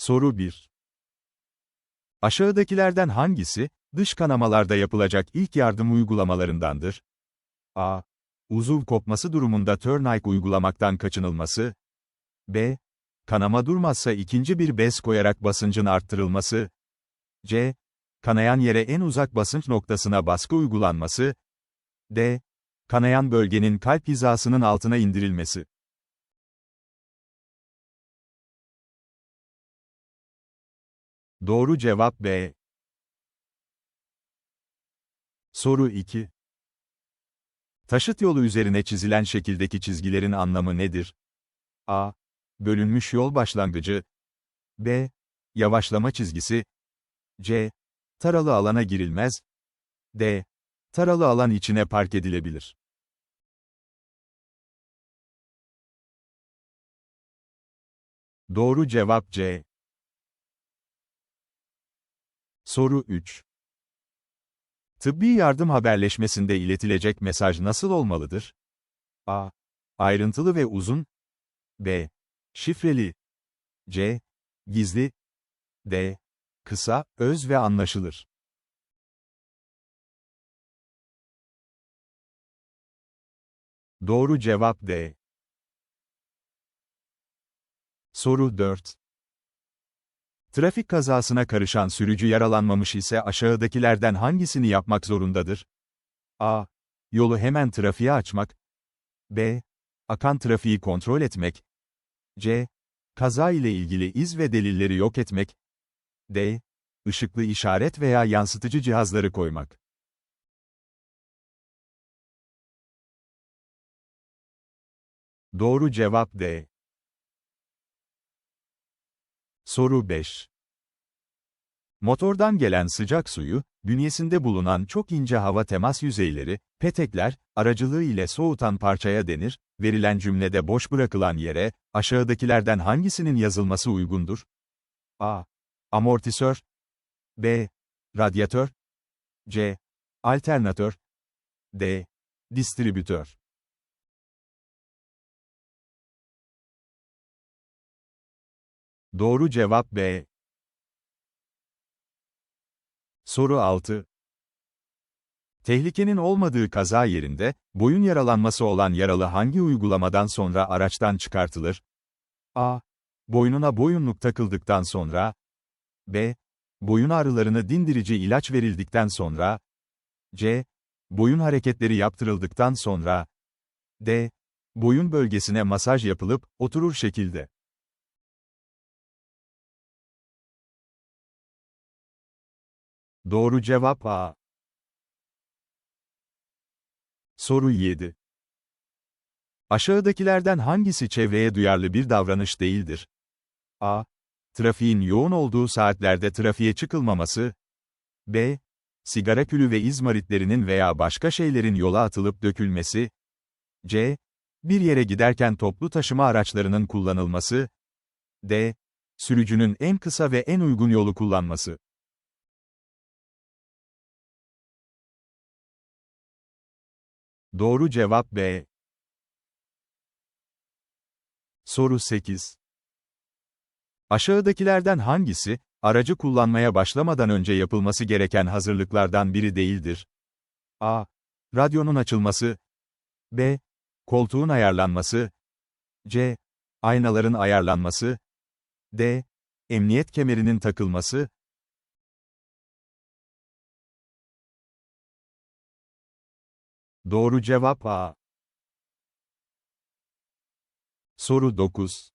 Soru 1. Aşağıdakilerden hangisi, dış kanamalarda yapılacak ilk yardım uygulamalarındandır? A. Uzuv kopması durumunda tourniquet uygulamaktan kaçınılması. B. Kanama durmazsa ikinci bir bez koyarak basıncın arttırılması. C. Kanayan yere en uzak basınç noktasına baskı uygulanması. D. Kanayan bölgenin kalp hizasının altına indirilmesi. Doğru cevap B. Soru 2. Taşıt yolu üzerine çizilen şekildeki çizgilerin anlamı nedir? A. Bölünmüş yol başlangıcı. B. Yavaşlama çizgisi. C. Taralı alana girilmez. D. Taralı alan içine park edilebilir. Doğru cevap C. Soru 3. Tıbbi yardım haberleşmesinde iletilecek mesaj nasıl olmalıdır? A. Ayrıntılı ve uzun. B. Şifreli. C. Gizli. D. Kısa, öz ve anlaşılır. Doğru cevap D. Soru 4. Trafik kazasına karışan sürücü yaralanmamış ise aşağıdakilerden hangisini yapmak zorundadır? A. Yolu hemen trafiğe açmak. B. Akan trafiği kontrol etmek. C. Kaza ile ilgili iz ve delilleri yok etmek. D. Işıklı işaret veya yansıtıcı cihazları koymak. Doğru cevap D. Soru 5. Motordan gelen sıcak suyu, bünyesinde bulunan çok ince hava temas yüzeyleri, petekler, aracılığı ile soğutan parçaya denir, verilen cümlede boş bırakılan yere, aşağıdakilerden hangisinin yazılması uygundur? A. Amortisör B. Radyatör C. Alternatör D. Distribütör Doğru cevap B. Soru 6. Tehlikenin olmadığı kaza yerinde, boyun yaralanması olan yaralı hangi uygulamadan sonra araçtan çıkartılır? A. Boynuna boyunluk takıldıktan sonra. B. Boyun ağrılarını dindirici ilaç verildikten sonra. C. Boyun hareketleri yaptırıldıktan sonra. D. Boyun bölgesine masaj yapılıp, oturur şekilde. Doğru cevap A. Soru 7. Aşağıdakilerden hangisi çevreye duyarlı bir davranış değildir? A. Trafiğin yoğun olduğu saatlerde trafiğe çıkılmaması. B. Sigara külü ve izmaritlerinin veya başka şeylerin yola atılıp dökülmesi. C. Bir yere giderken toplu taşıma araçlarının kullanılması. D. Sürücünün en kısa ve en uygun yolu kullanması. Doğru cevap B. Soru 8. Aşağıdakilerden hangisi, aracı kullanmaya başlamadan önce yapılması gereken hazırlıklardan biri değildir? A. Radyonun açılması. B. Koltuğun ayarlanması. C. Aynaların ayarlanması. D. Emniyet kemerinin takılması. Doğru cevap A. Soru 9.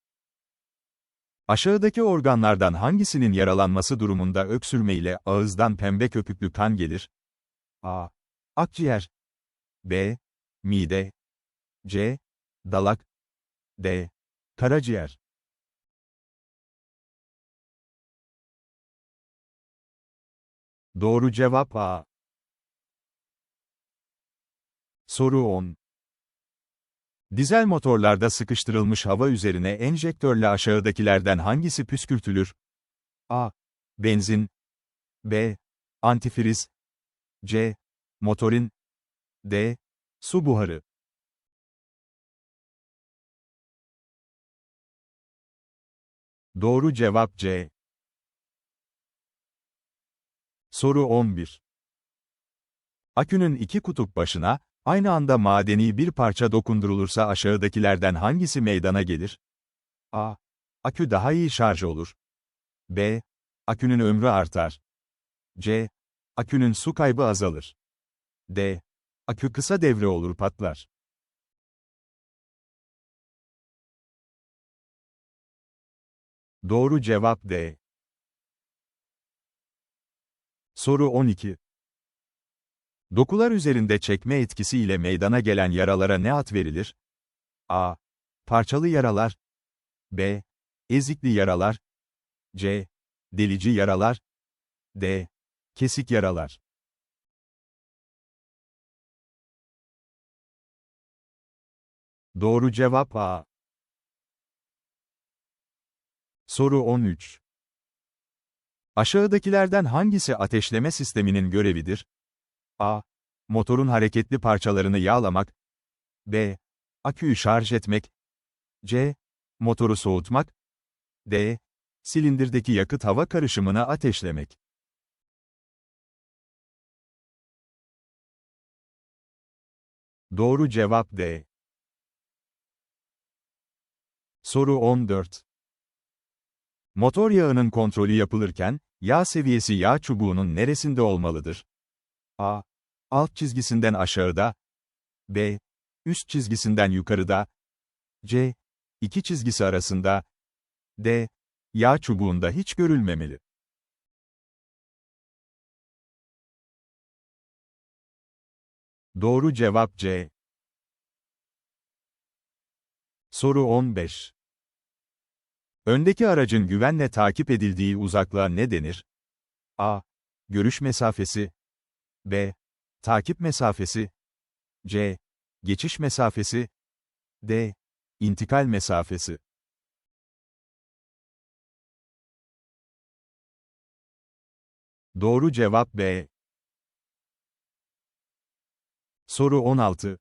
Aşağıdaki organlardan hangisinin yaralanması durumunda öksürme ile ağızdan pembe köpüklü kan gelir? A. Akciğer B. Mide C. Dalak D. Karaciğer Doğru cevap A. Soru 10. Dizel motorlarda sıkıştırılmış hava üzerine enjektörle aşağıdakilerden hangisi püskürtülür? A. Benzin B. Antifriz C. Motorin D. Su buharı Doğru cevap C. Soru 11. Akünün iki kutup başına, aynı anda madeni bir parça dokundurulursa aşağıdakilerden hangisi meydana gelir? A. Akü daha iyi şarj olur. B. Akünün ömrü artar. C. Akünün su kaybı azalır. D. Akü kısa devre olur patlar. Doğru cevap D. Soru 12. Dokular üzerinde çekme etkisi ile meydana gelen yaralara ne ad verilir? A. Parçalı yaralar. B. Ezikli yaralar. C. Delici yaralar. D. Kesik yaralar. Doğru cevap A. Soru 13. Aşağıdakilerden hangisi ateşleme sisteminin görevidir? A. Motorun hareketli parçalarını yağlamak. B. Aküyü şarj etmek. C. Motoru soğutmak. D. Silindirdeki yakıt hava karışımını ateşlemek. Doğru cevap D. Soru 14. Motor yağının kontrolü yapılırken, yağ seviyesi yağ çubuğunun neresinde olmalıdır? A. Alt çizgisinden aşağıda. B. Üst çizgisinden yukarıda. C. İki çizgisi arasında. D. Yağ çubuğunda hiç görülmemeli. Doğru cevap C. Soru 15. Öndeki aracın güvenle takip edildiği uzaklığa ne denir? A. Görüş mesafesi. B. Takip mesafesi. C. Geçiş mesafesi. D. İntikal mesafesi. Doğru cevap B. Soru 16.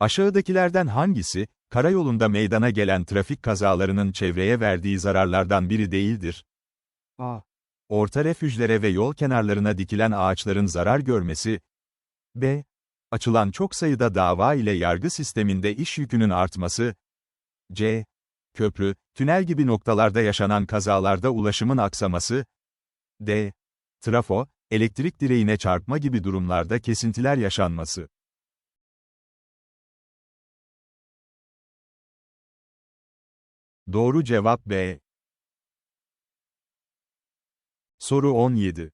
Aşağıdakilerden hangisi, karayolunda meydana gelen trafik kazalarının çevreye verdiği zararlardan biri değildir? A. Orta refüjlere ve yol kenarlarına dikilen ağaçların zarar görmesi. B. Açılan çok sayıda dava ile yargı sisteminde iş yükünün artması. C. Köprü, tünel gibi noktalarda yaşanan kazalarda ulaşımın aksaması. D. Trafo, elektrik direğine çarpma gibi durumlarda kesintiler yaşanması. Doğru cevap B. Soru 17.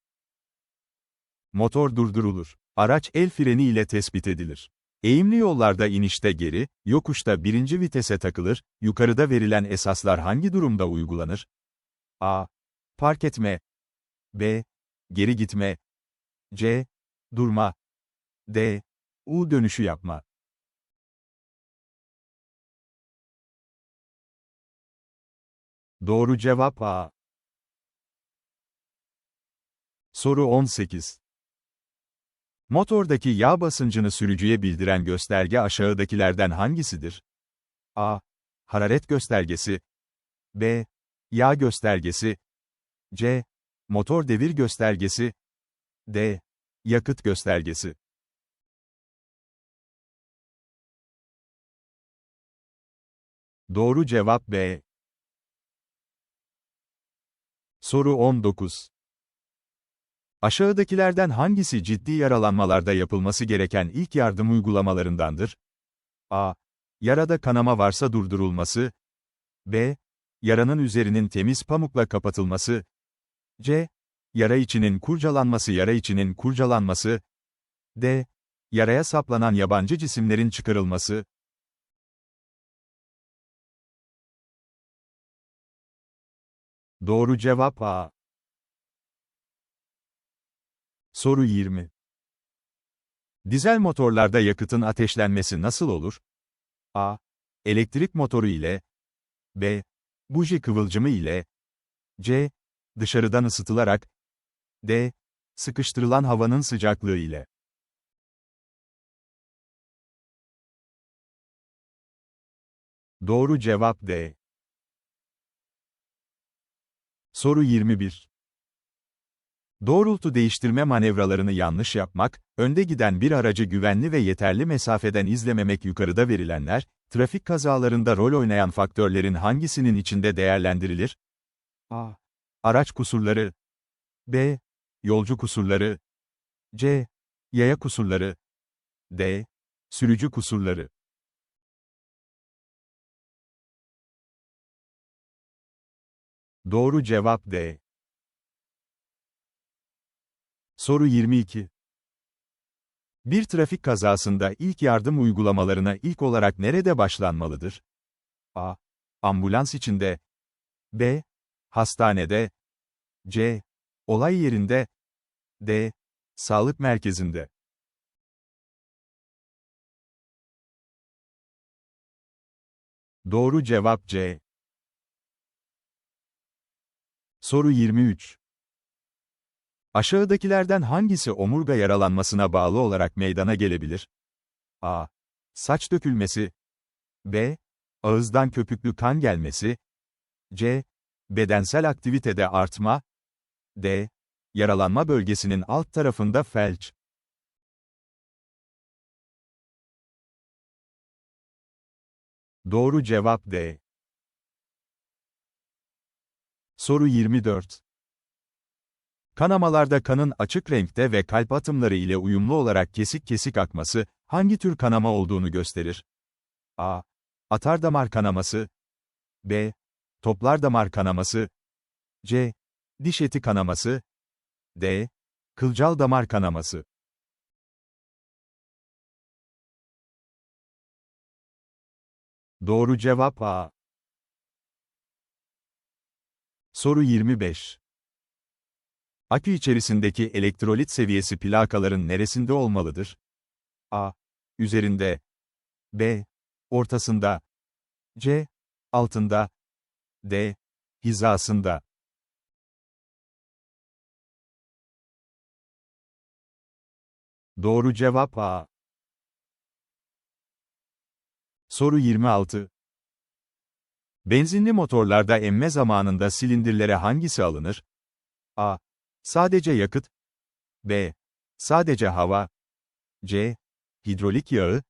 Motor durdurulur. Araç el freni ile tespit edilir. Eğimli yollarda inişte geri, yokuşta birinci vitese takılır, yukarıda verilen esaslar hangi durumda uygulanır? A. Park etme. B. Geri gitme. C. Durma. D. U dönüşü yapma. Doğru cevap A. Soru 18. Motordaki yağ basıncını sürücüye bildiren gösterge aşağıdakilerden hangisidir? A. Hararet göstergesi. B. Yağ göstergesi. C. Motor devir göstergesi. D. Yakıt göstergesi. Doğru cevap B. Soru 19. Aşağıdakilerden hangisi ciddi yaralanmalarda yapılması gereken ilk yardım uygulamalarındandır? A. Yarada kanama varsa durdurulması. B. Yaranın üzerinin temiz pamukla kapatılması. C. Yara içinin kurcalanması Yara içinin kurcalanması. D. Yaraya saplanan yabancı cisimlerin çıkarılması. Doğru cevap A. Soru 20. Dizel motorlarda yakıtın ateşlenmesi nasıl olur? A. Elektrik motoru ile B. Buji kıvılcımı ile C. Dışarıdan ısıtılarak D. Sıkıştırılan havanın sıcaklığı ile Doğru cevap D. Soru 21. Doğrultu değiştirme manevralarını yanlış yapmak, önde giden bir aracı güvenli ve yeterli mesafeden izlememek yukarıda verilenler, trafik kazalarında rol oynayan faktörlerin hangisinin içinde değerlendirilir? A. Araç kusurları. B. Yolcu kusurları. C. Yaya kusurları. D. Sürücü kusurları. Doğru cevap D. Soru 22. Bir trafik kazasında ilk yardım uygulamalarına ilk olarak nerede başlanmalıdır? A. Ambulans içinde. B. Hastanede. C. Olay yerinde. D. Sağlık merkezinde. Doğru cevap C. Soru 23. Aşağıdakilerden hangisi omurga yaralanmasına bağlı olarak meydana gelebilir? A. Saç dökülmesi. B. Ağızdan köpüklü kan gelmesi. C. Bedensel aktivitede artma. D. Yaralanma bölgesinin alt tarafında felç. Doğru cevap D. Soru 24. Kanamalarda kanın açık renkte ve kalp atımları ile uyumlu olarak kesik kesik akması, hangi tür kanama olduğunu gösterir? A. Atardamar kanaması. B. Toplar damar kanaması. C. Diş eti kanaması. D. Kılcal damar kanaması. Doğru cevap A. Soru 25. Akü içerisindeki elektrolit seviyesi plakaların neresinde olmalıdır? A. Üzerinde. B. Ortasında. C. Altında. D. Hizasında. Doğru cevap A. Soru 26. Benzinli motorlarda emme zamanında silindirlere hangisi alınır? A. Sadece yakıt. B. Sadece hava. C. Hidrolik yağı.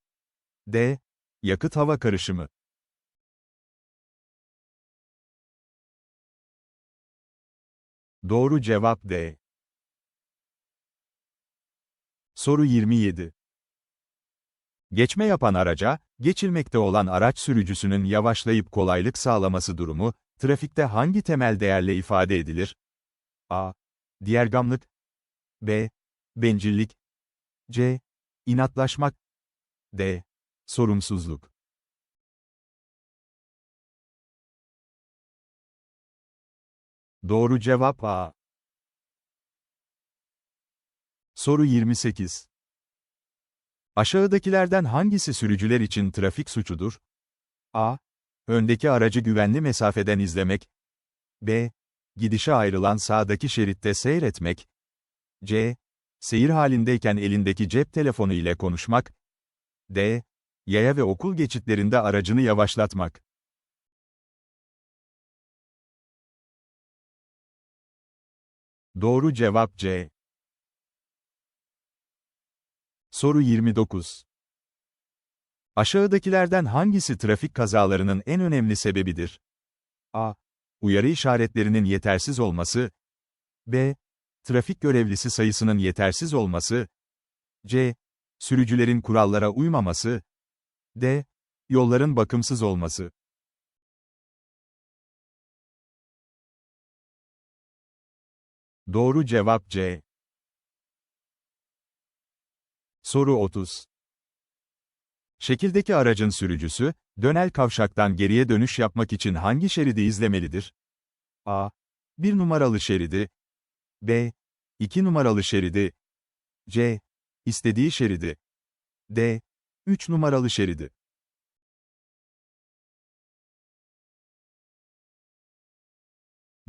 D. Yakıt hava karışımı. Doğru cevap D. Soru 27. Geçme yapan araca, geçilmekte olan araç sürücüsünün yavaşlayıp kolaylık sağlaması durumu, trafikte hangi temel değerle ifade edilir? A. Diğergamlık. B. Bencillik. C. İnatlaşmak. D. Sorumsuzluk. Doğru cevap A. Soru 28. Aşağıdakilerden hangisi sürücüler için trafik suçudur? A. Öndeki aracı güvenli mesafeden izlemek. B. Gidişe ayrılan sağdaki şeritte seyretmek. C. Seyir halindeyken elindeki cep telefonu ile konuşmak. D. Yaya ve okul geçitlerinde aracını yavaşlatmak. Doğru cevap C. Soru 29. Aşağıdakilerden hangisi trafik kazalarının en önemli sebebidir? A. Uyarı işaretlerinin yetersiz olması. B. Trafik görevlisi sayısının yetersiz olması. C. Sürücülerin kurallara uymaması. D. Yolların bakımsız olması. Doğru cevap C. Soru 30. Şekildeki aracın sürücüsü, dönel kavşaktan geriye dönüş yapmak için hangi şeridi izlemelidir? A. 1 numaralı şeridi. B. 2 numaralı şeridi. C. İstediği şeridi. D. 3 numaralı şeridi.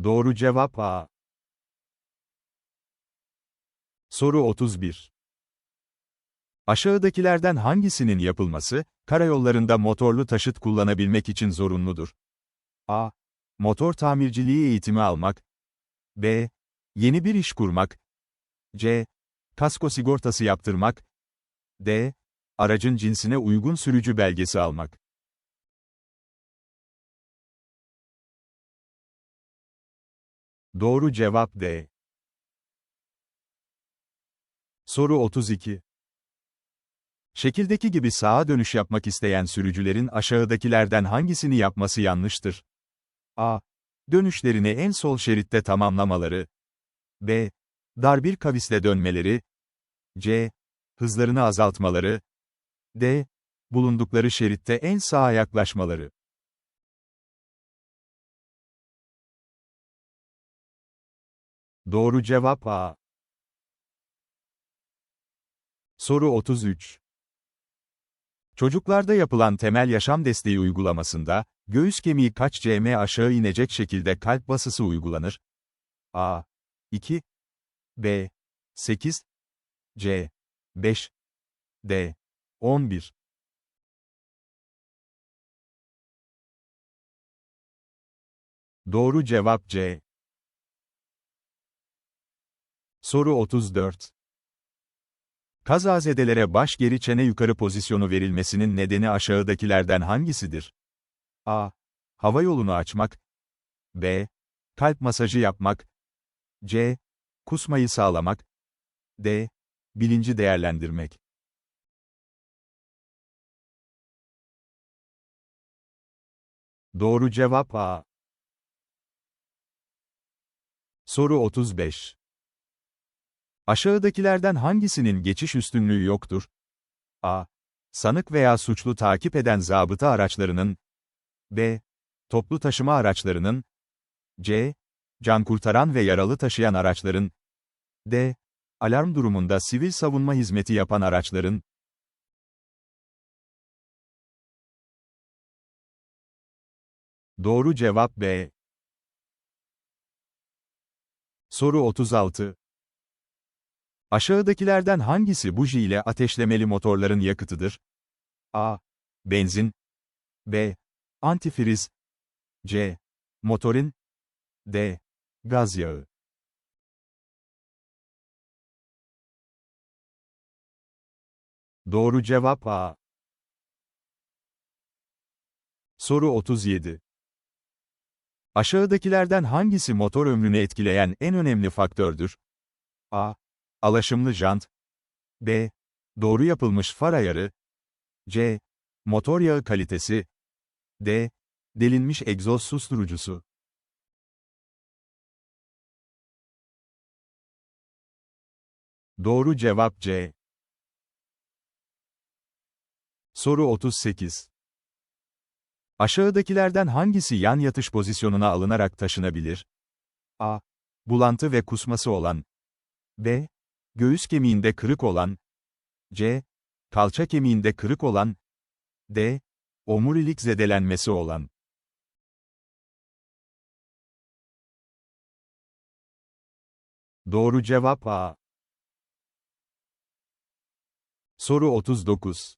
Doğru cevap A. Soru 31. Aşağıdakilerden hangisinin yapılması, karayollarında motorlu taşıt kullanabilmek için zorunludur? A. Motor tamirciliği eğitimi almak. B. Yeni bir iş kurmak. C. Kasko sigortası yaptırmak. D. Aracın cinsine uygun sürücü belgesi almak. Doğru cevap D. Soru 32. Şekildeki gibi sağa dönüş yapmak isteyen sürücülerin aşağıdakilerden hangisini yapması yanlıştır? A. Dönüşlerini en sol şeritte tamamlamaları. B. Dar bir kavisle dönmeleri. C. Hızlarını azaltmaları. D. Bulundukları şeritte en sağa yaklaşmaları. Doğru cevap A. Soru 33. Çocuklarda yapılan temel yaşam desteği uygulamasında, göğüs kemiği kaç cm aşağı inecek şekilde kalp basısı uygulanır? A. 2 B. 8 C. 5 D. 11 Doğru cevap C. Soru 34. Kazazedelere baş geri çene yukarı pozisyonu verilmesinin nedeni aşağıdakilerden hangisidir? A. Hava yolunu açmak. B. Kalp masajı yapmak. C. Kusmayı sağlamak. D. Bilinci değerlendirmek. Doğru cevap A. Soru 35. Aşağıdakilerden hangisinin geçiş üstünlüğü yoktur? A. Sanık veya suçlu takip eden zabıta araçlarının B. Toplu taşıma araçlarının C. Can kurtaran ve yaralı taşıyan araçların D. Alarm durumunda sivil savunma hizmeti yapan araçların Doğru cevap B. Soru 36. Aşağıdakilerden hangisi buji ile ateşlemeli motorların yakıtıdır? A. Benzin. B. Antifriz. C. Motorin. D. Gaz yağı. Doğru cevap A. Soru 37. Aşağıdakilerden hangisi motor ömrünü etkileyen en önemli faktördür? A. Alaşımlı jant. B. Doğru yapılmış far ayarı. C. Motor yağı kalitesi. D. Delinmiş egzoz susturucusu. Doğru cevap C. Soru 38. Aşağıdakilerden hangisi yan yatış pozisyonuna alınarak taşınabilir? A. Bulantı ve kusması olan. B. Göğüs kemiğinde kırık olan. C. Kalça kemiğinde kırık olan. D. Omurilik zedelenmesi olan. Doğru cevap A. Soru 39.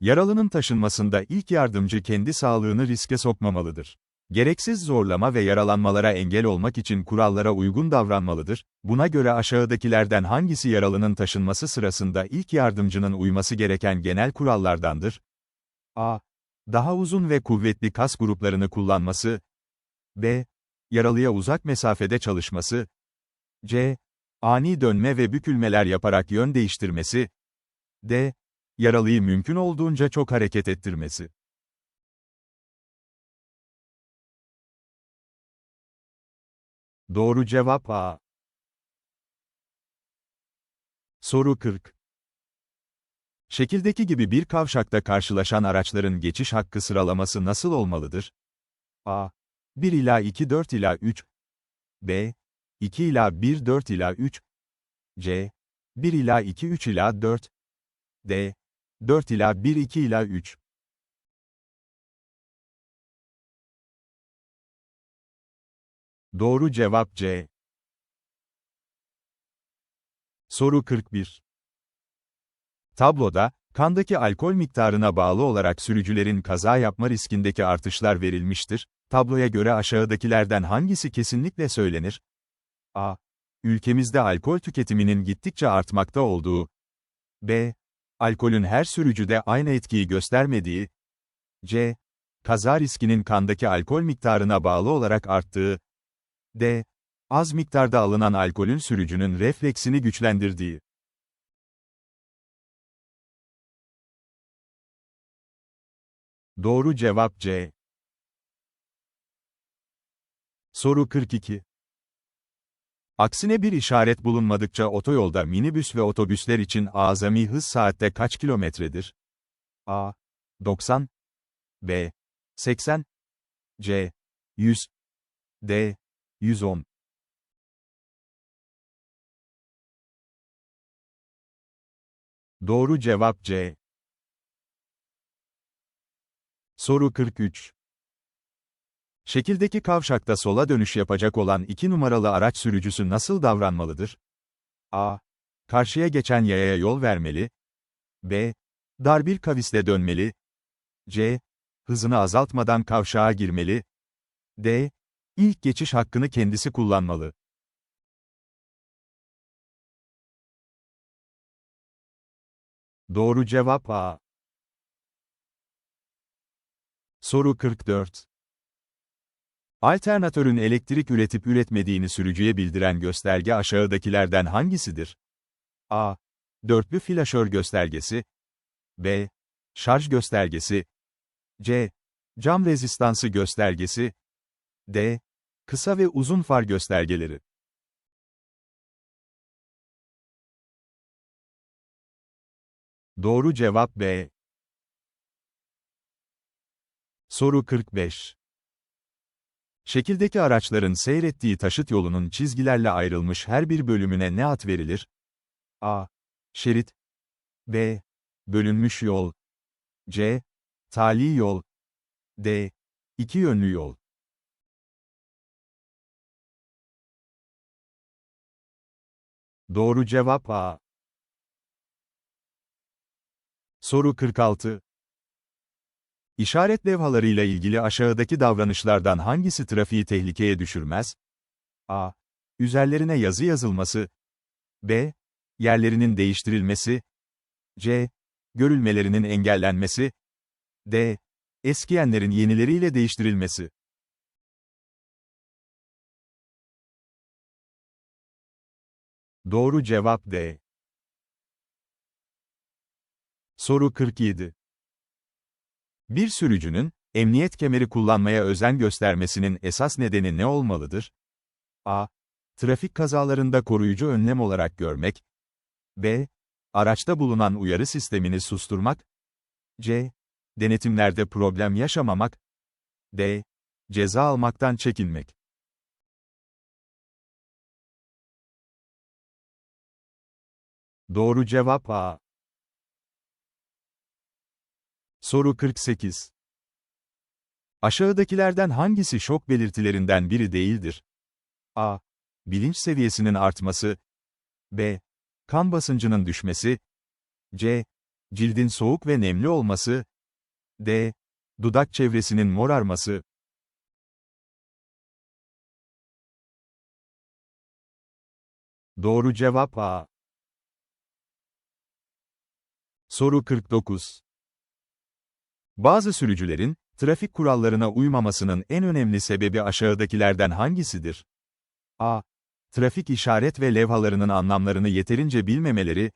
Yaralının taşınmasında ilk yardımcı kendi sağlığını riske sokmamalıdır. Gereksiz zorlama ve yaralanmalara engel olmak için kurallara uygun davranmalıdır. Buna göre aşağıdakilerden hangisi yaralının taşınması sırasında ilk yardımcının uyması gereken genel kurallardandır? A. Daha uzun ve kuvvetli kas gruplarını kullanması. B. Yaralıya uzak mesafede çalışması. C. Ani dönme ve bükülmeler yaparak yön değiştirmesi. D. Yaralıyı mümkün olduğunca çok hareket ettirmesi. Doğru cevap A. Soru 40. Şekildeki gibi bir kavşakta karşılaşan araçların geçiş hakkı sıralaması nasıl olmalıdır? A. 1 ila 2 4 ila 3 B. 2 ila 1 4 ila 3 C. 1 ila 2 3 ila 4 D. 4 ila 1 2 ila 3 Doğru cevap C. Soru 41. Tabloda, kandaki alkol miktarına bağlı olarak sürücülerin kaza yapma riskindeki artışlar verilmiştir. Tabloya göre aşağıdakilerden hangisi kesinlikle söylenir? A. Ülkemizde alkol tüketiminin gittikçe artmakta olduğu. B. Alkolün her sürücüde aynı etkiyi göstermediği. C. Kaza riskinin kandaki alkol miktarına bağlı olarak arttığı. D. Az miktarda alınan alkolün sürücünün refleksini güçlendirdiği. Doğru cevap C. Soru 42. Aksine bir işaret bulunmadıkça otoyolda minibüs ve otobüsler için azami hız saatte kaç kilometredir? A. 90 B. 80 C. 100 D. 110 Doğru cevap C. Soru 43. Şekildeki kavşakta sola dönüş yapacak olan iki numaralı araç sürücüsü nasıl davranmalıdır? A. Karşıya geçen yayaya yol vermeli. B. Dar bir kavisle dönmeli. C. Hızını azaltmadan kavşağa girmeli. D. İlk geçiş hakkını kendisi kullanmalı. Doğru cevap A. Soru 44. Alternatörün elektrik üretip üretmediğini sürücüye bildiren gösterge aşağıdakilerden hangisidir? A. Dörtlü flaşör göstergesi. B. Şarj göstergesi. C. Cam rezistansı göstergesi. D. Kısa ve uzun far göstergeleri. Doğru cevap B. Soru 45. Şekildeki araçların seyrettiği taşıt yolunun çizgilerle ayrılmış her bir bölümüne ne ad verilir? A. Şerit B. Bölünmüş yol C. Tali yol D. İki yönlü yol Doğru cevap A. Soru 46. İşaret levhalarıyla ilgili aşağıdaki davranışlardan hangisi trafiği tehlikeye düşürmez? A. Üzerlerine yazı yazılması. B. Yerlerinin değiştirilmesi. C. Görülmelerinin engellenmesi. D. Eskiyenlerin yenileriyle değiştirilmesi. Doğru cevap D. Soru 47. Bir sürücünün, emniyet kemeri kullanmaya özen göstermesinin esas nedeni ne olmalıdır? A. Trafik kazalarında koruyucu önlem olarak görmek. B. Araçta bulunan uyarı sistemini susturmak. C. Denetimlerde problem yaşamamak. D. Ceza almaktan çekinmek. Doğru cevap A. Soru 48. Aşağıdakilerden hangisi şok belirtilerinden biri değildir? A. Bilinç seviyesinin artması. B. Kan basıncının düşmesi. C. Cildin soğuk ve nemli olması. D. Dudak çevresinin morarması. Doğru cevap A. Soru 49. Bazı sürücülerin, trafik kurallarına uymamasının en önemli sebebi aşağıdakilerden hangisidir? A. Trafik işaret ve levhalarının anlamlarını yeterince bilmemeleri.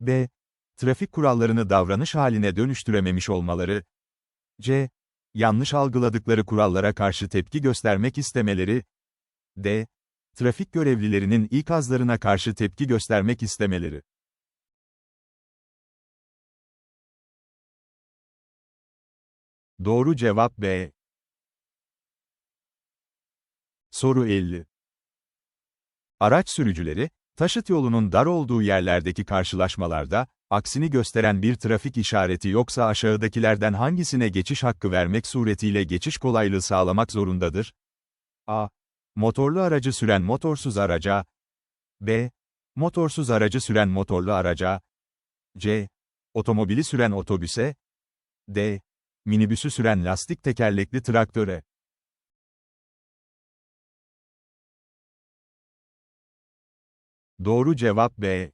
B. Trafik kurallarını davranış haline dönüştürememiş olmaları. C. Yanlış algıladıkları kurallara karşı tepki göstermek istemeleri. D. Trafik görevlilerinin ikazlarına karşı tepki göstermek istemeleri. Doğru cevap B. Soru 50. Araç sürücüleri, taşıt yolunun dar olduğu yerlerdeki karşılaşmalarda, aksini gösteren bir trafik işareti yoksa aşağıdakilerden hangisine geçiş hakkı vermek suretiyle geçiş kolaylığı sağlamak zorundadır? A. Motorlu aracı süren motorsuz araca. B. Motorsuz aracı süren motorlu araca. C. Otomobili süren otobüse. D minibüsü süren lastik tekerlekli traktöre. Doğru cevap B.